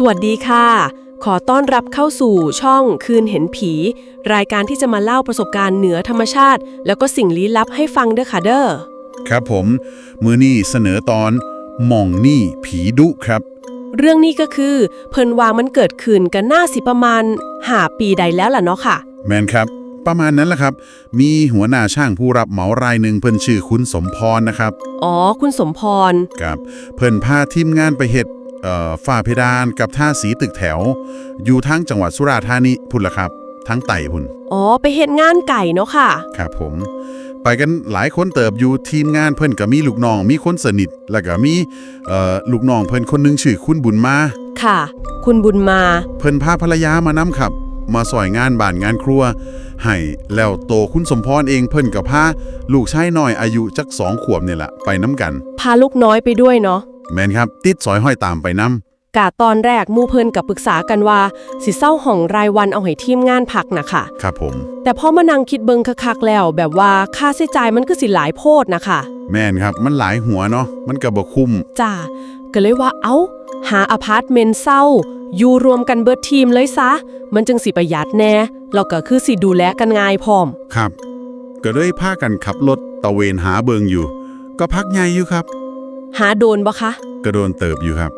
สวัสดีค่ะ ขอต้อนรับเข้าสู่ช่องคืนเห็นผี รายการที่จะมาเล่าประสบการณ์เหนือธรรมชาติ แล้วก็สิ่งลี้ลับให้ฟังเด้อค่ะเด้อครับผม มือนี่เสนอตอนหม่องนี่ผีดุครับ เรื่องนี้ก็คือ เพิ่นวางมันเกิดขึ้นกันหน้าสิประมาณหาปีใดแล้วล่ะเนาะค่ะ แมนครับ ประมาณนั้นแหละครับ มีหัวหน้าช่างผู้รับเหมารายหนึ่งเพิ่นชื่อคุณสมพรนะครับ อ๋อ คุณสมพร ครับ เพิ่นพาทีมงานไปเฮ็ดเอ่อ ฝ้าเพดานกับท่าสีตึกแถว อยู่ทั้งจังหวัดสุราษฎร์ธานีพุ่นละครับ ทั้งไต่พุ่น อ๋อ ไปเฮ็ดงานไก่เนาะค่ะ ครับผม ไปกันหลายคนเติบอยู่ทีมงานเพิ่นก็มีลูกน้อง มีคนสนิท แล้วก็มีเอ่อลูกน้องเพิ่นคนหนึงชื่อคุณบุญมา ค่ะ คุณบุญมา เพิ่นพาภรรยามานํครับ มาสอยงานบ้านงานครัว ให้แล้วโตคุณสมพรเองเพิ่นกับพาลูกชายน้อยอายุจักสองขวบนี่แหละไปน้ำกัน พาลูกน้อยไปด้วยเนาะ แม่นครับ ติดสอยห้อยตามไปน้กะตอนแรกหมู่เพิ่นกับปรึกษากันว่า สิเศร้าห้องรายวันเอาให้ทีมงานพักนะค่ะำครับผม แต่พอมานั่งคิดเบิงคักๆแล้ว แบบว่าค่าใช้จ่ายมันก็สิหลายโพดนะคะ แม่นครับมันหลายหัวเนาะมันก็บ่คุ้มจ้าก็เลยว่าเอ้า หาอพาร์ตเมนต์เศร้า อยู่รวมกันเบิดทีมเลยซะ มันจึงสิประหยัดแน่แล้วก็คือสิดูแลกันง่ายพร้อมครับ ก็เลยพากันขับรถตะเวนหาเบิงอยู่ ก็พักใหญ่อยู่ครับ หาโดนบ่คะก็โดนเติบอยู่ครับ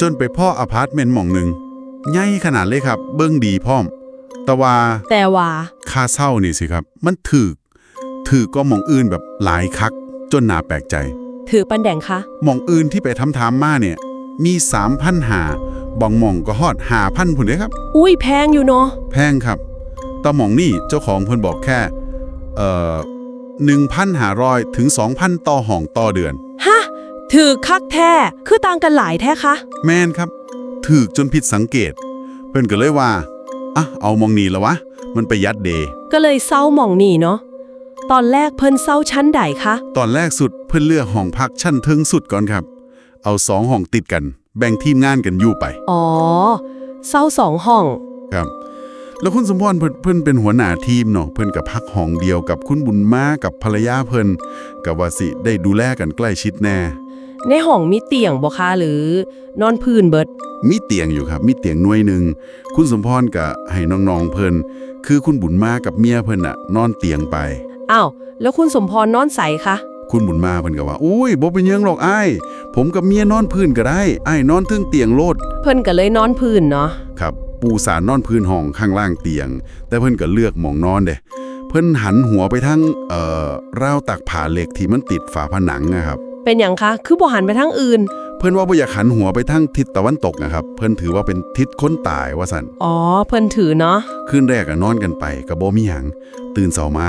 จนไปพ่ออพาร์ตเมนต์หม่องหนึ่งใหญ่ขนาดเลยครับ เบิ่งดีพร้อม แต่ว่าแต่ว่า ค่าเช่านี่สิครับ มันถึกถือก็หมองอื่นแบบหลายคัก จนน่าแปลกใจ ถือปันแดงคะหมองอื่นที่ไปทำทามมาเนี่ย มีสามพันหาบางหมองก็ฮอดหาพันผุนเลยครับ อุ้ยแพงอยู่เนาะแพงครับแตอหมองนี่เจ้าของเพิ่นบอกแค่ เอ่อหนึ่งพันหารอยถึงสองพันต่อห้องต่อเดือนฮะ ถือคักแท้คือต่างกันหลายแท้คะ แม่นครับ ถือจนผิดสังเกต เพิ่นก็เลยว่าอะเอามองนี่ละวะ มันไปยัดเดก็เลยเศร้าหมองนี่เนาะตอนแรกเพิ่นเศร้าชั้นใดคะตอนแรกสุดเพิ่นเลือกห้องพักชั้นเทิงสุดก่อนครับ เอาสองห้องติดกัน แบ่งทีมงานกันอยู่ไป อ๋อเศร้าสองห้อง ครับ แล้วคุณสมพรเพิ่นเพิ่นเป็นหัวหน้าทีมเนาะเพิ่นกับพักห้องเดียวกับคุณบุญมากับภรรยาเพิ่นกับว่าสิได้ดูแลกันใกล้ชิดแน่ ในห้องมีเตียงบ่คะหรือนอนพื้นเบิด มีเตียงอยู่ครับมีเตียงหน่วยหนึ่งคุณสมพรก็ให้น้องๆเพิ่นคือคุณบุญมากับเมียเพิ่นน่ะ นอนเตียงไป อ้าว แล้วคุณสมพรนอนใสคะ คุณบุญมาเพิ่นก็ว่าอุ้ยบ่เป็นหยังหรอกอ้ายผมกับเมียนอนพื้นก็ได้อ้ายนอนถึงเตียงโลดเพิ่นก็เลยนอนพื้นเนาะ ครับ ปูสารนอนพื้นห้องข้างล่างเตียง แต่เพิ่นก็เลือกหมองนอนเด้เพิ่นหันหัวไปทางเอ่อราวตักผ้าเหล็กที่มันติดฝาผนังนะครับ เป็นอย่างคะ คือบ่หันไปทางอื่น เพิ่นว่าบ่อยากหันหัวไปทางทิศตะวันตกนะครับ เพิ่นถือว่าเป็นทิศคนตายว่าซั่นอ๋อ เพิ่นถือเนาะ คืนแรกก็นอนกันไปก็บ่มีหยังตื่นเช้ามา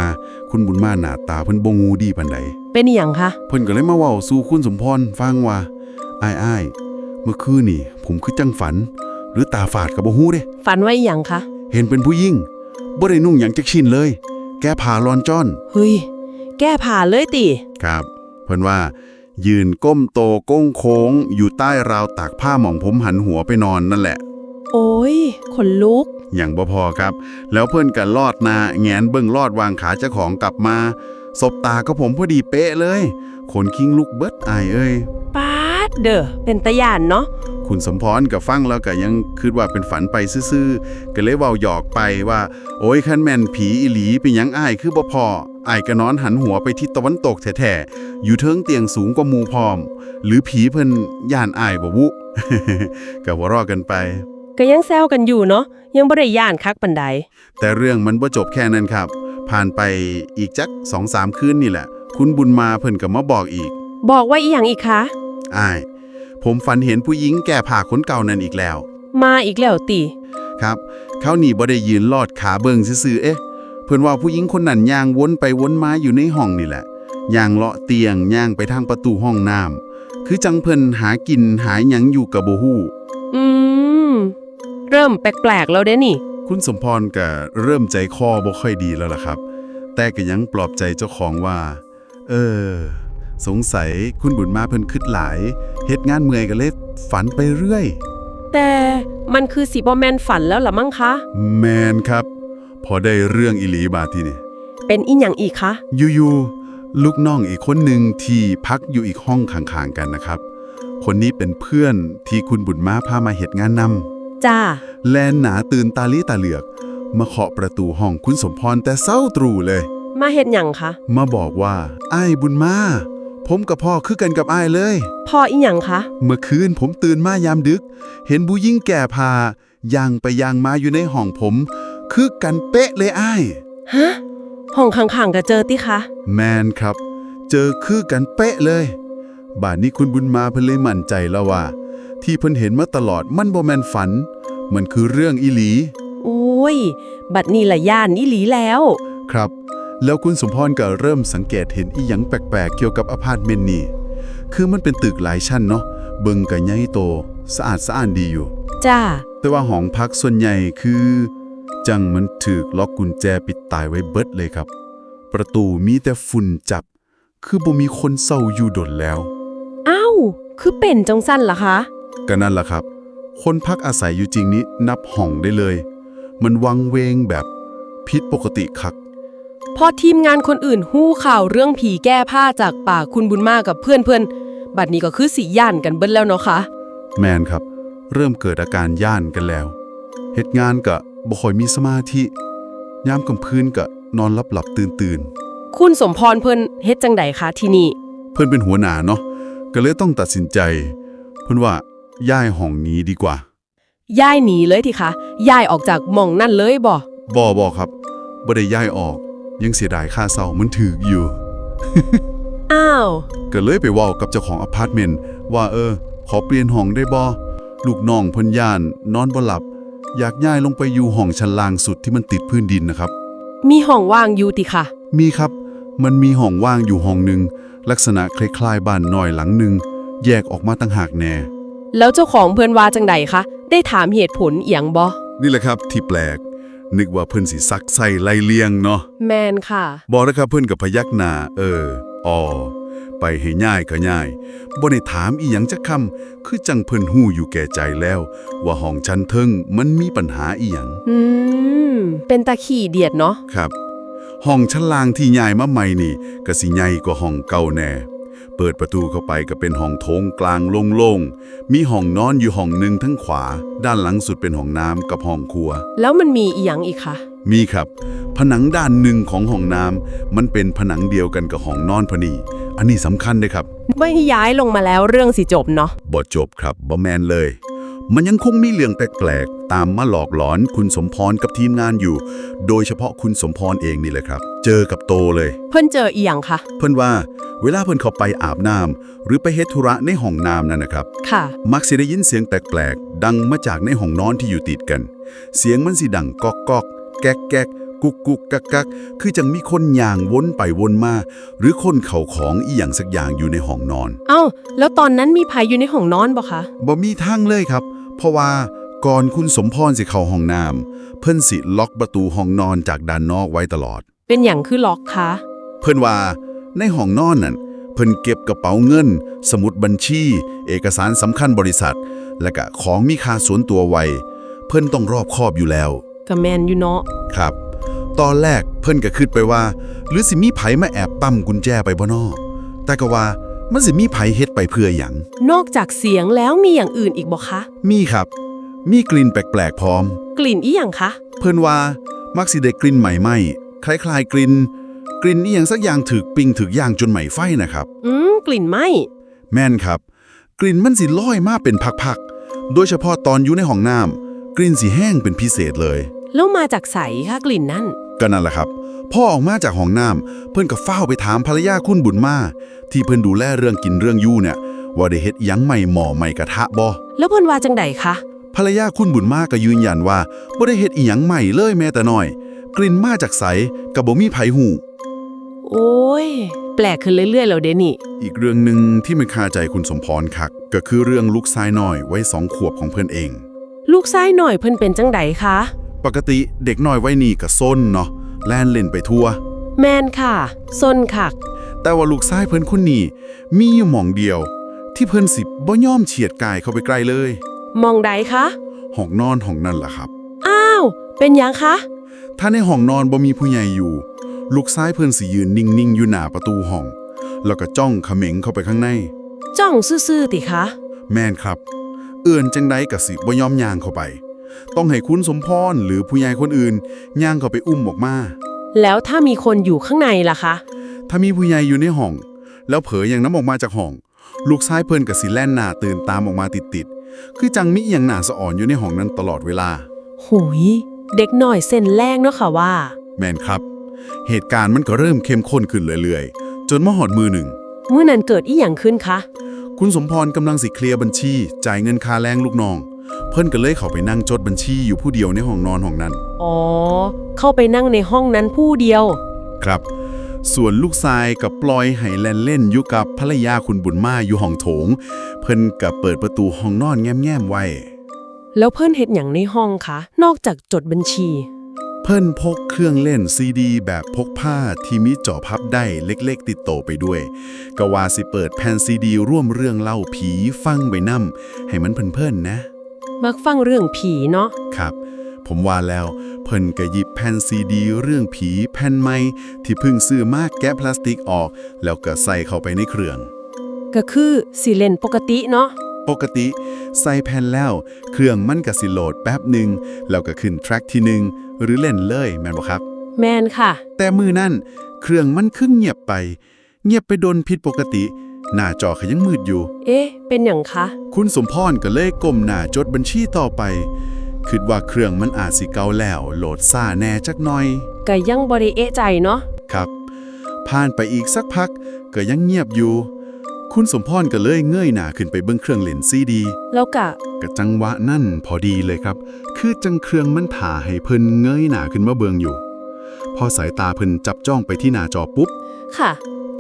คุณบุญมาหน้าตาเพิ่นบ่งูดีปานใดเป็นอหย่างคะ เพิ่นก็เลยมาเว้าสู่คุณสมพรฟังว่าอ้ายอ้ายเมื่อคืนนี่ ผมคือจังฝัน หรือตาฝาดก็บ่ฮู้เด้ฝันไว้อหย่างคะ เห็นเป็นผู้หญิงบ่ได้นุ่งหยังจักชิ้นเลย แกผ่าลอนจ้อน เฮ้ย แก้ผ่าเลยติ ครับ เพิ่นว่า ยืนก้มโตก้งโค้ง อยู่ใต้ราวตากผ้าหม่องผมหันหัวไปนอนนั่นแหละ โอ้ยขนลุก อย่างบ่พอครับ แล้วเพื่อนกันลอดหนาแงนเบิ่งลอดวางขาเจ้าของกลับมาสบตาก็ผมพอดีเป๊ะเลย ขนคิงลุกเบิดอายเอ้ย ป๊าดเด้อเป็นตะยานเนาะ คุณสมพรกับฟังแล้วก็ยังคิดว่าเป็นฝันไปซื่อๆก็เลยเว้าหยอกไปว่า โอ้ยคันแม่นผีอีหลีเป็นหยังอ้ายคือบ่พออ้ายก็นอนหันหัวไปทิศตะวันตกแท้ๆอยู่เทิงเตียงสูงกว่าหมู่พร้อม หรือผีเพิ่นย่านอ้ายบ่วุก็หัวเรอกันไปก็ยังแซวกันอยู่เนาะยังบ่ได้ย่านคักปันใดแต่เรื่องมันบ่จบแค่นั้นครับ ผ่านไปอีกจักสองสามคืนนี่แหละ คุณบุญมาเพิ่นก็มาบอกอีก บอกว่าอีหยังอีกคะอ้าย ผมฝันเห็นผู้หญิงแก่ผ่าขนเก่านั่นอีกแล้ว มาอีกแล้วติครับ เขานี่บ่ได้ยืนลอดขาเบิงซื่อๆเอ๊ะ เพิ่นว่าผู้หญิงคนนั้นย่างวนไปวนมาอยู่ในห้องนี่แหละย่างเลาะเตียงย่างไปทางประตูห้องน้ำคือจังเพิ่นหากินหาหยังอยู่กับบ่ฮู้อืม เริ่มแปลกๆแล้วเด้นี่ คุณสมพรก็เริ่มใจคอบ่ค่อยดีแล้วล่ะครับ แต่ก็ยังปลอบใจเจ้าของว่า เออ สงสัยคุณบุญมาเพิ่นคิดหลายเฮ็ดงานเมื่อยก็เลยฝันไปเรื่อย แต่มันคือสีบอแมนฝันแล้วล่ะมั้งคะ แมนครับ พอได้เรื่องอิหลีบาดที่นี่เป็นอีหยังอีกคะอยู่ๆลูกน้องอีกคนหนึ่งที่พักอยู่อีกห้องข้างๆกันนะครับ คนนี้เป็นเพื่อนที่คุณบุญมาพามาเหตุงานนจ้าแลนหนาตื่นตาลีตาเหลือก มาเคาะประตูห้องคุณสมพรแต่เศร้าตรู่เลย มาเฮ็ดหยังคะมาบอกว่าอ้ายบุญมา ผมกับพ่อคือกันกับอ้ายเลย พ่ออีหยังคะ เมื่อคืนผมตื่นมายามดึก เห็นผู้ยิ่งแก่พาย่างไปย่างมาอยู่ในห้องผม คือกันเป๊ะเลยอ้าย ฮะ ห้องข้างๆก็เจอติคะแมนครับ เจอคือกันเป๊ะเลยบาดนี้คุณบุญมาเพิ่นเลยมั่นใจแล้วว่า ที่เพิ่นเห็นมาตลอดมันบ่แม่นฝัน มันคือเรื่องอีหลี โอ้ย บัดนี้ละย่านอีหลีแล้ว ครับ แล้วคุณสมพรก็เริ่มสังเกตเห็นอีหยังแปลกๆ เกี่ยวกับอพาร์ตเมนต์นี่ คือมันเป็นตึกหลายชั้นเนาะ เบิงก็ใหญ่โต สะอาดสะอ้านดีอยู่ จ้า แต่ว่าหองพักส่วนใหญ่คือ จังมันถูกล็อกกุญแจปิดตายไว้เบิดเลยครับ ประตูมีแต่ฝุ่นจับ คือบ่มีคนเศร้าอยู่ดนแล้ว อ้าว คือเป็นจังสั้นล่ะคะ ก็นั่นล่ะครับ คนพักอาศัยอยู่จริงนี้นับห้องได้เลย มันวังเวงแบบผิดปกติคัก พอทีมงานคนอื่นหู้ข่าวเรื่องผีแก้ผ้าจากปากคุณบุญมากับเพื่อนๆบัดนี้ก็คือสีย่านกันเบิ้ลแล้วเนาะคะแมนครับ เริ่มเกิดอาการย่านกันแล้วเหตุงานกะบ่ค่อยมีสมาธิยามกลางคืนกะนอนหลับหลับตื่นตื่นคุณสมพรเพิ่นเฮ็ดจังใดคะที่นี่ๆเพื่อนเป็นหัวหน้าเนาะก็เลยต้องตัดสินใจ เพื่อนว่าย้ายห้องนี้ดีกว่าย้ายหนีเลยทีคะย้ายออกจากหม่องนั่นเลยบ่บ่บ่ครับบ่ได้ย้ายออก ยังเสียดายค่าเช่ามันถึกอยู่ อ้าว ก็เลยไปเว้ากับเจ้าของอพาร์ตเมนต์ว่าเออ ขอเปลี่ยนห้องได้บ่ลูกน้องเพิ่นย่าน นอนบ่หลับ อยากย้ายลงไปอยู่ห้องชั้นล่างสุดที่มันติดพื้นดินนะครับ มีห้องว่างอยู่ติค่ะ มีครับ มันมีห้องว่างอยู่ห้องหนึ่งลักษณะคล้ายๆบ้านน้อยหลังหนึ่งแยกออกมาตั้งหากแน่ แล้วเจ้าของเพิ่นว่าจังใดคะ ได้ถามเหตุผลเอียงบ่นี่แหละครับที่แปลก นึกว่าเพิ่นสิซักใส่ไล่เลียงเนาะแมนค่ะ บอกนะครับเพิ่นกับพยักหน้าเอออ๋อไปให้ง่ายก็ง่ายบ่ได้ถามอีหยังจักคำคือจังเพิ่นฮู้อยู่แก่ใจแล้ว ว่าห้องชั้นเทิงมันมีปัญหาอีหยังอืม เป็นตาขี่เดียดเนาะครับ ห้องชั้นล่างที่ย้ายมาใหม่นี่ก็สิใหญ่กว่าห้องเก่าแน่ เปิดประตูเข้าไปก็เป็นห้องโถงกลางโล่งๆ มีห้องนอนอยู่ห้องหนึ่งทั้งขวา ด้านหลังสุดเป็นห้องน้ำกับห้องครัว แล้วมันมีอีหยังอีกคะมีครับ ผนังด้านหนึ่งของห้องน้ำมันเป็นผนังเดียวกันกับห้องนอนพอดี อันนี้สำคัญเลยครับ ไม่ย้ายลงมาแล้วเรื่องสิจบเนาะบ่จบครับบ่แมนเลย มันยังคงมีเรื่องแปลกๆตามมาหลอกหลอนคุณสมพรกับทีมงานอยู่ โดยเฉพาะคุณสมพรเองนี่แหละครับ เจอกับโตเลย เพิ่นเจออีหยังคะเพิ่นว่าเวลาเพิ่นเข้าไปอาบน้ำหรือไปเฮ็ดธุระในห้องน้ำนั่นนะครับ ค่ะ มักสิได้ยินเสียงแปลกๆดังมาจากในห้องนอนที่อยู่ติดกัน เสียงมันสิดังก๊อกก๊อกแก๊กแก๊ก กุกกุกกักกักคือจังมีคนย่างวนไปวนมา หรือคนเข่าของอีหยังสักอย่างอยู่ในห้องนอน เอ้า แล้วตอนนั้นมีไผอยู่ในห้องนอนบ่คะบ่มีทางเลยครับ เพราะว่าก่อนคุณสมพรสิเข้าห้องน้ำเพิ่นสิล็อกประตูห้องนอนจากด้านนอกไว้ตลอด เป็นอย่างคือล็อกคะเพิ่นว่าในห้องนอนนั่นเพิ่นเก็บกระเป๋าเงิน สมุดบัญชี เอกสารสำคัญบริษัท และก็ของมีค่าส่วนตัวไว้ เพิ่นต้องรอบคอบอยู่แล้วก็แมนอยู่เนาะ ครับ ตอนแรกเพิ่นก็คิดไปว่า หรือสิมีไผมาแอบปั้มกุญแจไปบ่นอแต่ก็ว่ามันสิมีไผเฮ็ดไปเพื่อหยังนอกจากเสียงแล้วมีอย่างอื่นอีกบ่คะ มีครับ มีกลิ่นแปลกๆพร้อม กลิ่นอีหยังคะ เพิ่นว่ามักสิได้กลิ่นใหม่ไหม้คล้ายๆกลิ่นกลิ่นนี่อหยังสักอย่างถึกปิ้งถึกย่างจนไหม้ไฟนะครับ อืมกลิ่นไหมแม่นครับ กลิ่นมันสิลอยมาเป็นพักๆ โดยเฉพาะตอนอยู่ในห้องน้ำกลิ่นสิแห้งเป็นพิเศษเลย แล้วมาจากใสคะกลิ่นนั่น ก็นั่นแหละครับ พ่อออกมาจากห้องน้ำเพิ่นก็เฝ้าวไปถามภรรยาคุณบุญมา ที่เพิ่นดูแลเรื่องกินเรื่องอยู่เนี่ย ว่าได้เฮ็ดหยังใหม่หม้อใหม่กระทะบ่แล้วเพิ่นว่าจังใดคะภรรยาคุณบุญมาก็ยืนยันว่าบ่ได้เฮ็ดอีหยังใหม่เลยแม้แต่น้อย กลิ่นมาจากไสก็บ่มีไผหูโอ้ย แปลกขึ้นเรื่อยๆแล้วเดนี่ อีกเรื่องหนึ่งที่มันคาใจคุณสมพรคัก ก็คือเรื่องลูกชายน้อยไว้สองขวบของเพื่อนเอง ลูกซ้ายหน่อยเพิ่นเป็นจังใดคะ ปกติเด็กน้อยไว้นี่ก็ซนเนาะแล่นเล่นไปทั่ว แมนค่ะซนคักแต่ว่าลูกชายเพิ่นคนนี้มีอยู่หม่องเดียว ที่เพิ่นสิบ่ยอมเฉียดกายเข้าไปใกล้เลยมองใดคะห้องนอนห้องนั่นล่ะครับ อ้าว เป็นหยังคะ ถ้าในห้องนอนบ่มีผู้ใหญ่อยู่ ลูกชายเพิ่นสิยืนนิ่งๆอยู่หน้าประตูห้อง แล้วก็จ้องเขม็งเข้าไปข้างใน จ้องซื่อๆติคะ แม่นครับ เอื่อนจังใดก็สิบ่ยอมย่างเข้าไป ต้องให้คุณสมพรหรือผู้ใหญ่คนอื่นย่างเข้าไปอุ้มออกมา แล้วถ้ามีคนอยู่ข้างในล่ะคะ ถ้ามีผู้ใหญ่อยู่ในห้อง แล้วเผยอย่างน้ำออกมาจากห้อง ลูกชายเพิ่นกับสิแล่นหน้าตื่นตามออกมาติดๆคือจังมิอหย่างหน้าสะอ่อนอยู่ในห้องนั้นตลอดเวลา หุย เด็กหน่อยเส้นแรงเนาะค่ะว่า แมนครับ เหตุการณ์มันก็เริ่มเข้มข้นขึ้นเรื่อยๆ จนมาหอดมือหนึ่ง เมื่อนั้นเกิดอีหยังขึ้นคะ คุณสมพรกำลังสิเคลียร์บัญชี จ่ายเงินค่าแรงลูกน้อง เพิ่นก็เลยเข้าไปนั่งจดบัญชีอยู่ผู้เดียวในห้องนอนห้องนั้น อ๋อ เข้าไปนั่งในห้องนั้นผู้เดียว ครับ ส่วนลูกชายกับปล่อยให้แล่นเล่นอยู่กับภรรยาคุณบุญมาอยู่ห้องโถง เพิ่นก็เปิดประตูห้องนอนแง้มๆไว้ แล้วเพิ่นเฮ็ดหยังในห้องคะ นอกจากจดบัญชี เพิ่นพกเครื่องเล่นซีดี แบบพกผ้าที่มีจอพับได้เล็กๆ ติดโตไปด้วยก็ว่าสิเปิดแผ่นซีดี ร่วมเรื่องเล่าผีฟังไปนำให้มันเพลินๆนะ มักฟังเรื่องผีเนาะ ครับ ผมว่าแล้วเพิ่นก็หยิบแผ่นซีดี เรื่องผีแผ่นใหม่ที่เพิ่งซื้อมาแกะพลาสติกออก แล้วก็ใส่เข้าไปในเครื่อง ก็คือสิเล่นปกติเนาะ ปกติใส่แผ่นแล้ว เครื่องมันก็สิโหลดแป๊บหนึ่งแล้วก็ขึ้นแทร็กที่หนึ่งหรือเล่นเลยแม่นบ่ครับ แมนค่ะ แต่มือนั่นเครื่องมันครึ่งเงียบไป เงียบไปโดนผิดปกติ หน้าจอก็ยังมืดอยู่ เอ๊ะ เป็นหยังคะ คุณสมพรก็เลยก้มหน้าจดบัญชีต่อไปคิดว่าเครื่องมันอาจสิเก่าแล้ว โหลดซ่าแน่จักหน่อย ก็ยังบ่ได้เอะใจเนาะ ครับ ผ่านไปอีกสักพักก็ยังเงียบอยู่ คุณสมพรก็เลยเงยหน้าขึ้นไปเบิ้งเครื่องเล่นซีดี แล้วก็กะจังหวะนั่นพอดีเลยครับ คือจังเครื่องมันถ่าให้เพิ่นเงยหน้าขึ้นมาเบิงอยู่ พอสายตาเพิ่นจับจ้องไปที่หน้าจอปุ๊บ ค่ะ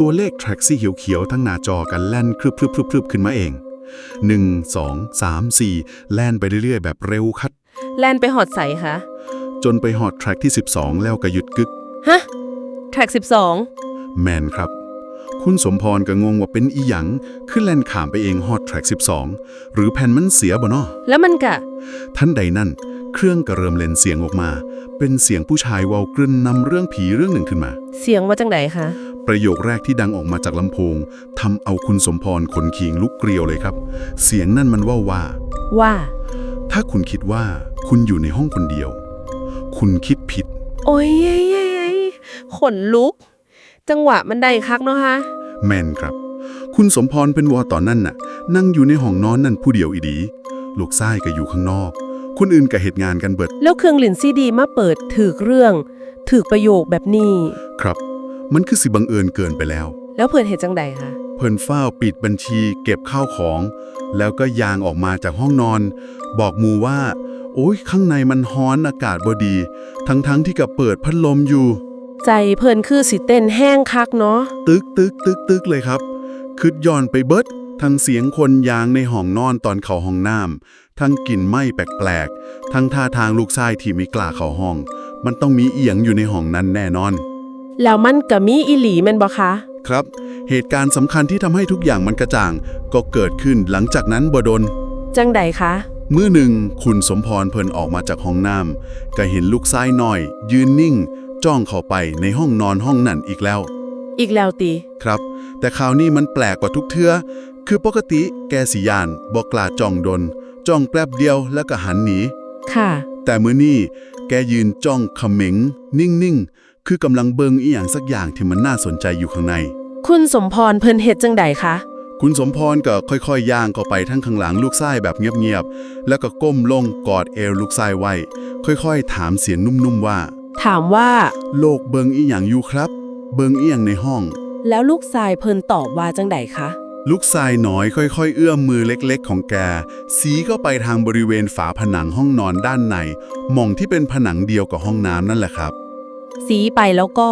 ตัวเลขแทร็กซี่เขียวๆทั้งหน้าจอกันแล่นครึบๆๆๆขึ้นมาเอง 1 2 3 4 แล่นไปเรื่อยๆ แบบเร็วคัด แลนไปหอดใสคะจนไปหอดแทร็กที่ 12 แล้วก็หยุดกึก ฮะ แทร็ก 12 แมนครับ คุณสมพรก็งงว่าเป็นอีหยัง ขึ้นแล่นขามไปเองฮอดแทร็ก 12 หรือแผ่นมันเสียบ่เนาะแล้วมันกะทันใดนั่น เครื่องก็เริ่มเล่นเสียงออกมา เป็นเสียงผู้ชายเว้ากรึนนำเรื่องผีเรื่องหนึ่งขึ้นมา เสียงว่าจังไดคะ ประโยคแรกที่ดังออกมาจากลำโพงทำเอาคุณสมพรขนขิงลุกเกลียวเลยครับ เสียงนั่นมันว่าว่า ว่า ถ้าคุณคิดว่าคุณอยู่ในห้องคนเดียว คุณคิดผิด โอ้ยเย้ยเย้ยเย้ยขนลุก จังหวะมันได้คักเนาะฮะ แมนครับ คุณสมพรเป็นวอตอนนั้นน่ะ นั่งอยู่ในห้องนอนนั่นผู้เดียวอีดี ลูกชายก็อยู่ข้างนอก คนอื่นก็เหตุงานกันเบิด แล้วเครื่องเล่นซีดีมาเปิดถือเรื่อง ถือประโยคแบบนี้ ครับ มันคือสิบังเอิญเกินไปแล้ว แล้วเพื่อนเห็นจังใดคะเพิ่นเฝ้าวปิดบัญชี เก็บข้าวของ แล้วก็ยางออกมาจากห้องนอน บอกหมูว่า โอ้ยข้างในมันฮ้อนอากาศบ่ดี ทั้งๆที่กับเปิดพัดลมอยู่ ใจเพิ่นคือสิเต้นแห้งคักเนาะตึกตึกตึกตึกเลยครับคืดย้อนไปเบิดทั้งเสียงคนยางในห้องนอนตอนเขาห้องน้ำทั้งกลิ่นไหม้แปลกๆทั้งท่าทางลูกชายที่ไม่กล้าเข้าห้อง มันต้องมีเอียงอยู่ในห้องนั้นแน่นอน แล้วมันก็มีอีหลีแม่นบ่คะครับ เหตุการณ์สำคัญที่ทำให้ทุกอย่างมันกระจ่าง ก็เกิดขึ้นหลังจากนั้นบ่ดน จังใดคะเมื่อหนึ่งคุณสมพรเพิ่นออกมาจากห้องน้ำก็เห็นลูกชายน้อย ยืนนิ่ง จ้องเข้าไปในห้องนอนห้องนั่นอีกแล้ว อีกแล้วติครับ แต่คราวนี้มันแปลกกว่าทุกเทื่อคือปกติแกสิยานบอกกล้าจ้องดน จ้องแป๊บเดียวแล้วก็หันหนี ค่ะ แต่มื้อนี้แกยืนจ้องเขม็ง นิ่งๆ คือกำลังเบิงอีหยังสักอย่างที่มันน่าสนใจอยู่ข้างใน คุณสมพรเพิ่นเฮ็ดจังใดคะคุณสมพรก็ค่อยๆย่างเข้าไปทั้งข้างหลังลูกชายแบบเงียบๆ แล้วก็ก้มลงกอดเอวลูกชายไว้ ค่อยๆ ถามเสียงนุ่มๆว่า ถามว่า โลกเบิงอีหยังอยู่ครับ เบิงอีหยังในห้อง แล้วลูกชายเพิ่นตอบว่าจังใดคะ ลูกชายน้อยค่อยๆ เอื้อมมือเล็กๆ ของแก สีเข้าไปทางบริเวณฝาผนังห้องนอนด้านในหม่องที่เป็นผนังเดียวกับห้องน้ำนั่นแหละครับ สีไปแล้วก็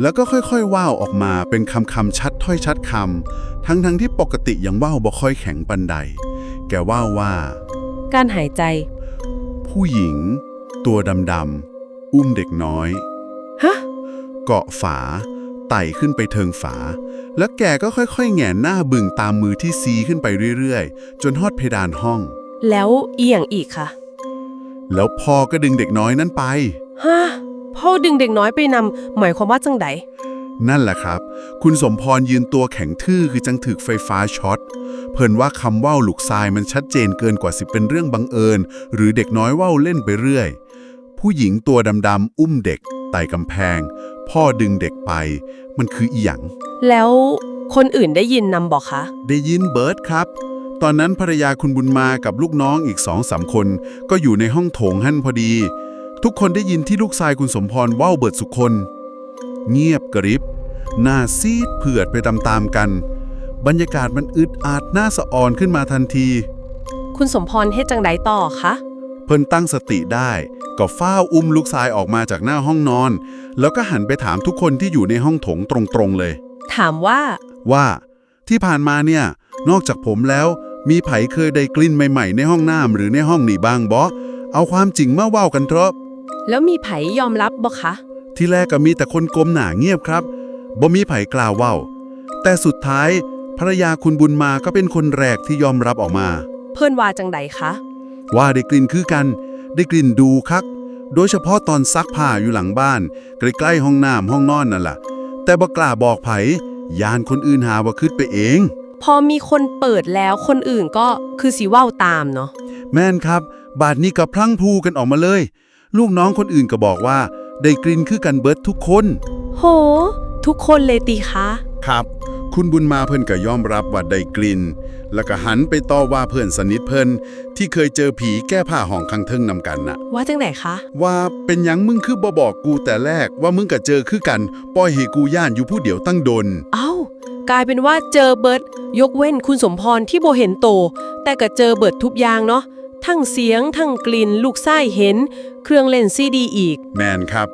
แล้วก็ค่อยๆว่าวออกมาเป็นคำคำๆชัดถ้อยชัดคำทั้งๆทที่ปกติยังว่าวบ่ค่อยแข็งปันใด แกว่าวว่า การหายใจ ผู้หญิง ตัวดำๆอุ้มเด็กน้อย ฮะ เกาะฝา ไต่ขึ้นไปเทิงฝา แล้วแกก็ค่อยๆแหงนหน้าบึ่งตามมือที่ซีขึ้นไปเรื่อยๆ จนฮอดเพดานห้อง แล้วอีหยังอีกคะแล้วพอก็ดึงเด็กน้อยนั้นไป ฮะ พ่อดึงเด็กน้อยไปนำหมายความว่าจังใดนั่นแหละครับ คุณสมพรยืนตัวแข็งทื่อคือจังถึกไฟฟ้าช็อต เพิ่นว่าคำว่าวลูกทรายมันชัดเจนเกินกว่าสิเป็นเรื่องบังเอิญ หรือเด็กน้อยว่าวเล่นไปเรื่อย ผู้หญิงตัวดำๆอุ้มเด็กไต่กำแพง พ่อดึงเด็กไป มันคืออีหยัง แล้วคนอื่นได้ยินนำบอกคะ ได้ยินเบิร์ดครับ ตอนนั้นภรรยาคุณบุญมากับลูกน้องอีกสองสามคน ก็อยู่ในห้องโถงหั่นพอดี ทุกคนได้ยินที่ลูกชายคุณสมพรว่าวเบิดสุคนเงียบกริบ หน้าซีดเผือดไปตามๆกัน บรรยากาศมันอึดอัดหน้าสะออนขึ้นมาทันที คุณสมพรเฮ็ดจังไดต่อคะเพิ่นตั้งสติได้ ก็ฟ้าวอุ้มลูกชายออกมาจากหน้าห้องนอน แล้วก็หันไปถามทุกคนที่อยู่ในห้องโถงตรงๆเลย ถามว่า ว่าที่ผ่านมาเนี่ย นอกจากผมแล้ว มีไผเคยได้กลิ่นใหม่ๆ ในห้องน้ำหรือในห้องนี่บ้างบอเอาความจริงมาเว้ากันเถอะ แล้วมีไผยอมรับบ่คะ ที่แรกก็มีแต่คนกลมหนาเงียบครับบ่มีไผกล่าวเว้าแต่สุดท้ายภรรยาคุณบุญมาก็เป็นคนแรกที่ยอมรับออกมา เพิ่นว่าจังไดคะ ว่าได้กลิ่นคือกัน ได้กลิ่นดูคัก โดยเฉพาะตอนซักผ้าอยู่หลังบ้าน ใกล้ๆห้องน้ำห้องนอนนั่นล่ะ แต่บ่กล้าบอกไผยานคนอื่นหาว่าคิดไปเอง พอมีคนเปิดแล้วคนอื่นก็คือสิเว้าตามเนาะ แม่นครับ บาดนี้ก็พลั้งพลูกันออกมาเลย ลูกน้องคนอื่นก็บอกว่า ได้กลิ่นคือกันเบิดทุกคน โห ทุกคนเลยตีคะครับ คุณบุญมาเพิ่นก็ยอมรับว่าได้กลิ่น แล้วก็หันไปต่อว่าเพื่อนสนิทเพิ่นที่เคยเจอผีแก้ผ้าห้องคังเทิงนำกันน่ะ ว่าจังไดคะว่าเป็นหยังมึงคือบ่บอกกูแต่แรกว่ามึงก็เจอคือกันปล่อยให้กูย่านอยู่ผู้เดียวตั้งดน เอ้ากลายเป็นว่าเจอเบิร์ดยกเว้นคุณสมพรที่โบเห็นโต แต่ก็เจอเบิร์ดทุกอย่างเนาะ ทั้งเสียง ทั้งกลิ่น ลูกไส้เห็น เครื่องเล่นซีดีอีก แมนครับ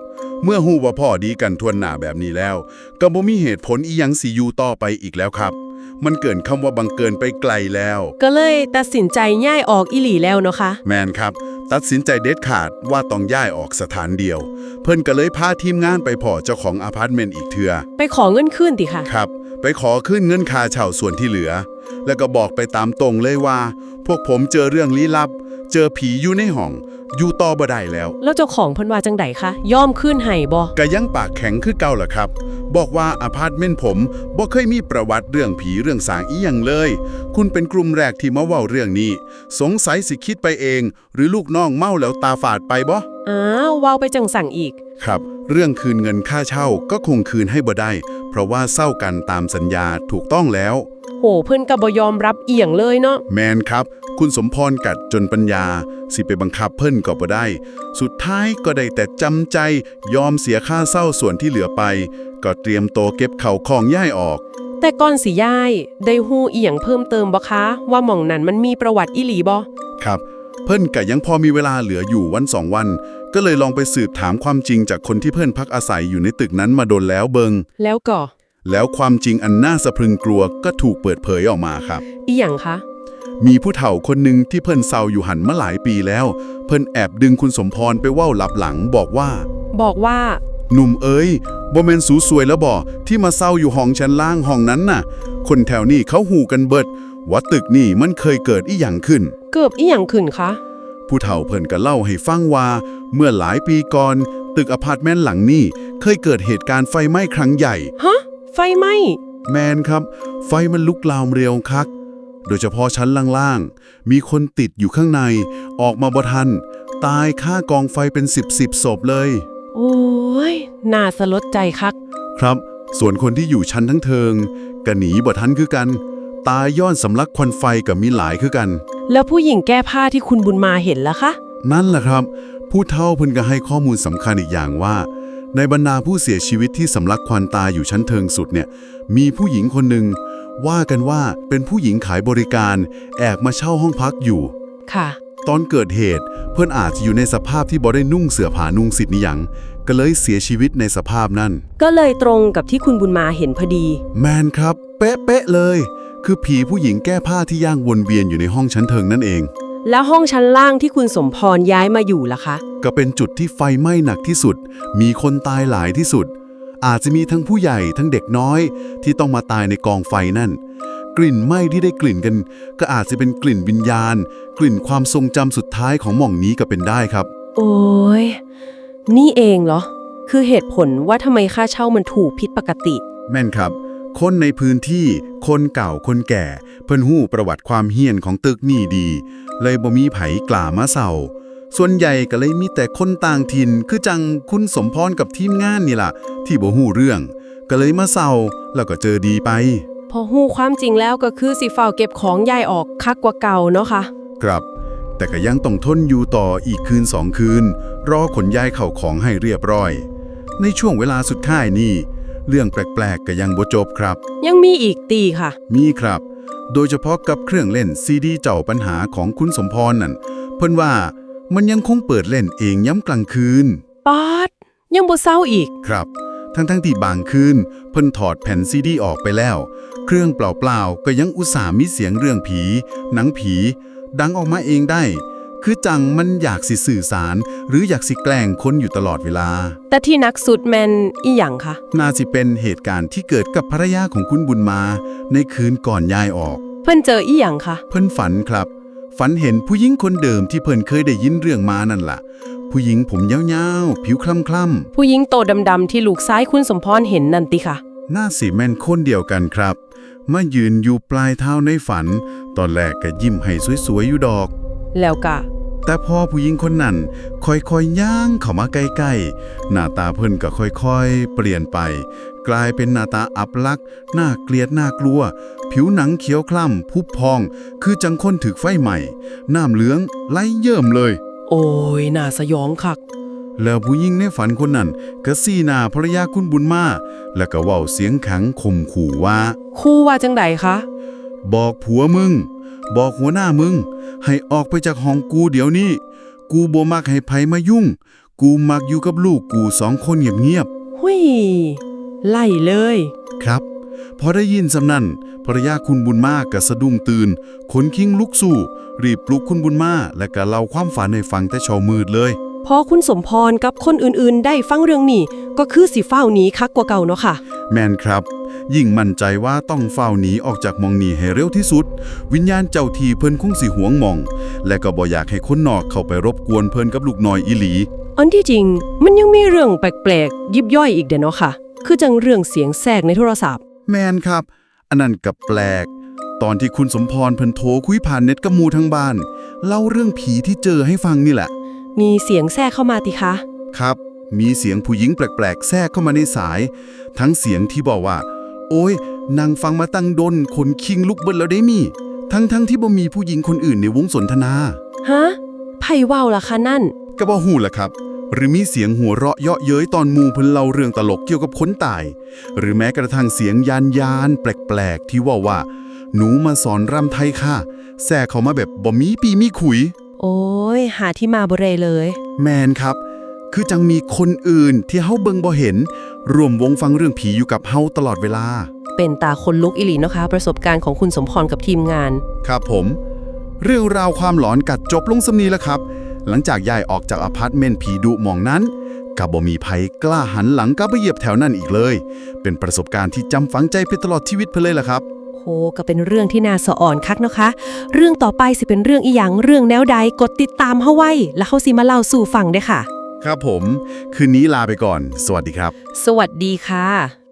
เมื่อฮู้ว่าพ่อดีกันทวนหน้าแบบนี้แล้ว ก็บ่มีเหตุผลอีหยังสิอยู่ต่อไปอีกแล้วครับ มันเกินคำว่าบังเกินไปไกลแล้ว ก็เลยตัดสินใจย่ายออกอิหลีแล้วเนาะคะ แมนครับ ตัดสินใจเด็ดขาดว่าต้องย้ายออกสถานเดียว เพิ่นก็เลยพาทีมงานไปพอเจ้าของอพาร์ตเมนต์อีกเทือไปขอเงินคืนติค่ะ ครับ ไปขอขึ้นเงินค่าเช่าส่วนที่เหลือ แล้วก็บอกไปตามตรงเลยว่า พวกผมเจอเรื่องลี้ลับ เจอผีอยู่ในห้อง อยู่ต่อบ่ได้แล้ว แล้วเจ้าของเพิ่นว่าจังไดคะยอมคืนให้บ่ก็ยังปากแข็งคือเก่าล่ะครับ บอกว่าอพาร์ตเมนต์ผมบ่เคยมีประวัติเรื่องผีเรื่องสางอีหยังเลย คุณเป็นกลุ่มแรกที่มาเว้าเรื่องนี้ สงสัยสิคิดไปเอง หรือลูกน้องเมาแล้วตาฝาดไปบ่อ้าวเว้าไปจังสั่งอีก ครับ เรื่องคืนเงินค่าเช่าก็คงคืนให้บ่ได้เพ ราะว่าเศร้ากันตามสัญญาถูกต้องแล้ว โหเพิ่นก็บ่ยอมรับเอียงเลยเนาะแมนครับ คุณสมพรกัดจนปัญญา สิไปบังคับเพิ่นก็บ่ได้ สุดท้ายก็ได้แต่จำใจยอมเสียค่าเศร้าส่วนที่เหลือไป ก็เตรียมโตวเก็บเข่าของย่ายออก แต่ก่อนสิย้ายได้ฮู้อีหยังเพิ่มเติมบ่คะ ว่าหม่องนั้นมันมีประวัติอีหลีบ่ครับ เพิ่นก็ยังพอมีเวลาเหลืออยู่วันสองวัน ก็เลยลองไปสืบถามความจริงจากคนที่เพิ่นพักอาศัยอยู่ในตึกนั้นมาโดนแล้วเบิง แล้วก็แล้วความจริงอันน่าสะพรึงกลัวก็ถูกเปิดเผยออกมาครับ อีหยังคะ มีผู้เฒ่าคนหนึ่งที่เพิ่นเศร้าอยู่หันมาหลายปีแล้ว เพิ่นแอบดึงคุณสมพรไปเว้าหลับหลังบอกว่า บอกว่า หนุ่มเอ้ยบ่แม่นสูสวยแล้วบ่ที่มาเศร้าอยู่ห้องชั้นล่างห้องนั้นน่ะ คนแถวนี้เขาหูกันเบิดว่าตึกนี่มันเคยเกิดอีหยังขึ้น เกิบอีหยังขึ้นคะ ผู้เฒ่าเพิ่นก็เล่าให้ฟังว่า เมื่อหลายปีก่อน ตึกอพาร์ตเมนต์หลังนี้เคยเกิดเหตุการณ์ไฟไหม้ครั้งใหญ่ ฮะ ไฟไหม้ แมนครับ ไฟมันลุกลามเร็วคัก โดยเฉพาะชั้นล่างๆ มีคนติดอยู่ข้างใน ออกมาบ่ทัน ตายค่ากองไฟเป็นสิบสิบศพเลย โอ้ย น่าสลดใจคัก ครับ ส่วนคนที่อยู่ชั้นทั้งเทิงก็หนีบ่ทันคือกัน ตายย้อนสำลักควันไฟกับมีหลายคือกัน แล้วผู้หญิงแก้ผ้าที่คุณบุญมาเห็นล่ะคะ นั่นแหละครับ ผู้เฒ่าเพิ่นก็ให้ข้อมูลสำคัญอีกอย่างว่า ในบรรดาผู้เสียชีวิตที่สำลักควันตายอยู่ชั้นเทิงสุดเนี่ย มีผู้หญิงคนหนึ่งว่ากันว่าเป็นผู้หญิงขายบริการ แอบมาเช่าห้องพักอยู่ ค่ะ ตอนเกิดเหตุ เพื่อนอาจจะอยู่ในสภาพที่บ่ได้นุ่งเสื้อผ้านุ่งสิทธิ์นิหยังก็เลยเสียชีวิตในสภาพนั้นก็เลยตรงกับที่คุณบุญมาเห็นพอดี แมนครับ เป๊ะๆเลย คือผีผู้หญิงแก้ผ้าที่ย่างวนเวียนอยู่ในห้องชั้นเทิงนั่นเอง แล้วห้องชั้นล่างที่คุณสมพรย้ายมาอยู่ล่ะคะ ก็เป็นจุดที่ไฟไหม้หนักที่สุด มีคนตายหลายที่สุด อาจจะมีทั้งผู้ใหญ่ทั้งเด็กน้อย ที่ต้องมาตายในกองไฟนั่น กลิ่นไหม้ที่ได้กลิ่นกัน ก็อาจจะเป็นกลิ่นวิญญาณ กลิ่นความทรงจำสุดท้ายของหม่องนี้ก็เป็นได้ครับ โอ้ยนี่เองเหรอ คือเหตุผลว่าทำไมค่าเช่ามันถูกผิดปกติ แม่นครับ คนในพื้นที่ คนเก่าคนแก่ เพิ่นหู้ประวัติความเฮี้ยนของตึกนี่ดี เลยบ่มีไผกล้ามาเศร้าส่วนใหญ่ก็เลยมีแต่คนต่างถิ่น คือจังคุณสมพรกับทีมงานนี่ล่ะ ที่บ่ฮู้เรื่อง ก็เลยมาเศร้าแล้วก็เจอดีไป พอหู้ความจริงแล้วก็คือสิฝ้าวเก็บของยายออกคักกว่าเก่าเนาะค่ะ ครับ แต่ก็ยังต้องทนอยู่ต่ออีกคืนสองคืน รอขนย้ายเข่าของให้เรียบร้อย ในช่วงเวลาสุดท้ายนี่ เรื่องแปลกๆก็ยังบ่จบครับ ยังมีอีกตีค่ะ มีครับ โดยเฉพาะกับเครื่องเล่นซีดีเจ้าปัญหาของคุณสมพรนั่น เพิ่นว่ามันยังคงเปิดเล่นเองย้ำกลางคืนปาดยังบ่เศร้าอีกครับ ทั้งๆที่บางคืนเพิ่นถอดแผ่นซีดีออกไปแล้ว เครื่องเปล่าๆก็ยังอุตส่าห์มีเสียงเรื่องผี หนังผี ดังออกมาเองได้ คือจังมันอยากสิสื่อสาร หรืออยากสิแกล้งคนอยู่ตลอดเวลา แต่ที่นักสุดแมนอีหยังคะน่าสิเป็นเหตุการณ์ที่เกิดกับภรรยาของคุณบุญมา ในคืนก่อนย้ายออก เพิ่นเจออีหยังคะเพิ่นฝันครับ ฝันเห็นผู้หญิงคนเดิมที่เพิ่นเคยได้ยินเรื่องมานั่นล่ะ ผู้หญิงผมยาวๆ ผิวคล้ำผู้หญิงโตดำๆที่ลูกซ้ายคุณสมพรเห็นนั่นติค่ะ ๆหน้าสีแม่นคนเดียวกันครับ มายืนอยู่ปลายเท้าในฝัน ตอนแรกก็ยิ้มให้สวยๆอยู่ดอก แล้วกะ แต่พอผู้หญิงคนนั้นค่อยๆย่างเข้ามาใกล้ๆหน้าตาเพิ่นก็ค่อยๆ เปลี่ยนไป กลายเป็นหน้าตาอับลักษณ์น่าเกลียดน่ากลัว ผิวหนังเขียวคล้ำพุบพอง คือจังคนถึกไฟใหม่น้ำเหลืองไหลเยิ่มเลย โอ้ยน่าสยองคัก แล้วผู้หญิงในฝันคนนั้นก็ซี่หน้าภรรยาคุณบุญมา แล้วก็เว้าเสียงแข็งข่มขู่ว่าครู่ว่าจังใดคะ บอกผัวมึง บอกหัวหน้ามึง ให้ออกไปจากห้องกูเดี๋ยวนี้ กูบ่มักให้ไผมายุ่ง กูมักอยู่กับลูกกูสองคนเงียบหุยไล่เลยๆครับพอได้ยินสำนั้นภรรยาคุณบุญมาก็สะดุ้งตื่น ขนคิงลุกสู้ รีบปลุกคุณบุญมาและก็เล่าความฝันให้ฟังแต่เช้ามืดเลยพอคุณสมพรกับคนอื่นๆ ได้ฟังเรื่องนี้ ก็คือสิเฝ้าหนีคักกว่าเก่าเนาะค่ะ แมนครับ ยิ่งมั่นใจว่าต้องเฝ้าหนีออกจากหมองนี้ให้เร็วที่สุด วิญญาณเจ้าทีเพิ่นคงสิหวงหมอง และก็บ่อยากให้คนนอกเข้าไปรบกวนเพิ่นกับลูกน้อยอีหลี อันที่จริงมันยังมีเรื่องแปลกๆ ยิบย่อยอีกเด้อเนาะค่ะ คือจังเรื่องเสียงแทรกในโทรศัพท์ แมนครับ อันนั้นกับแปลก ตอนที่คุณสมพรเพิ่นโทรคุยผ่านเน็ตกับหมูทั้งบ้าน เล่าเรื่องผีที่เจอให้ฟังนี่แหละ มีเสียงแทรกเข้ามาติคะ ครับ มีเสียงผู้หญิงแปลกๆ แทรกเข้ามาในสาย ทั้งเสียงที่บอกว่า โอ้ยนางฟังมาตั้งดนขนคิงลุกเบิดแล้วได้มีทั้งๆที่บ่มีผู้หญิงคนอื่นในวงสนทนา ฮะไพ่ว่าวล่ะคะนั่น ก็บ่ฮู้ล่ะครับ หรือมีเสียงหัวเราะเยาะเย้ยตอนหมูเพิ่นเล่าเรื่องตลกเกี่ยวกับคนตาย หรือแม้กระทั่งเสียงยานยานๆแปลกๆ ที่ว่าว่า หนูมาสอนรำไทยค่ะแทรกเข้ามาแบบบ่มีปีมีขุย โอ้ยหาที่มาบ่ได้เลย แมนครับ คือจังมีคนอื่นที่เฮาเบิงบ่เห็นรวมวงฟังเรื่องผีอยู่กับเฮาตลอดเวลา เป็นตาคนลุกอิหลีเนาะคะ ประสบการณ์ของคุณสมพรกับทีมงาน ครับผม เรื่องราวความหลอนกัดจบลงสำนีแล้วครับ หลังจากย้ายออกจากอพาร์ตเมนต์ผีดุหมองนั้นกับบ่มีภัยกล้าหันหลังกลับไปเหยียบแถวนั้นอีกเลย เป็นประสบการณ์ที่จำฝังใจไปตลอดชีวิตเพนเลยล่ะครับโหก็เป็นเรื่องที่น่าสะอ่อนคักเนาะคะ เรื่องต่อไปสิเป็นเรื่องอีหยังเรื่องแนวใดกดติดตามเฮาไว้ แล้วเฮาสิมาเล่าสู่ฟังได้อค่ะ ครับผม คืนนี้ลาไปก่อน สวัสดีครับ สวัสดีค่ะ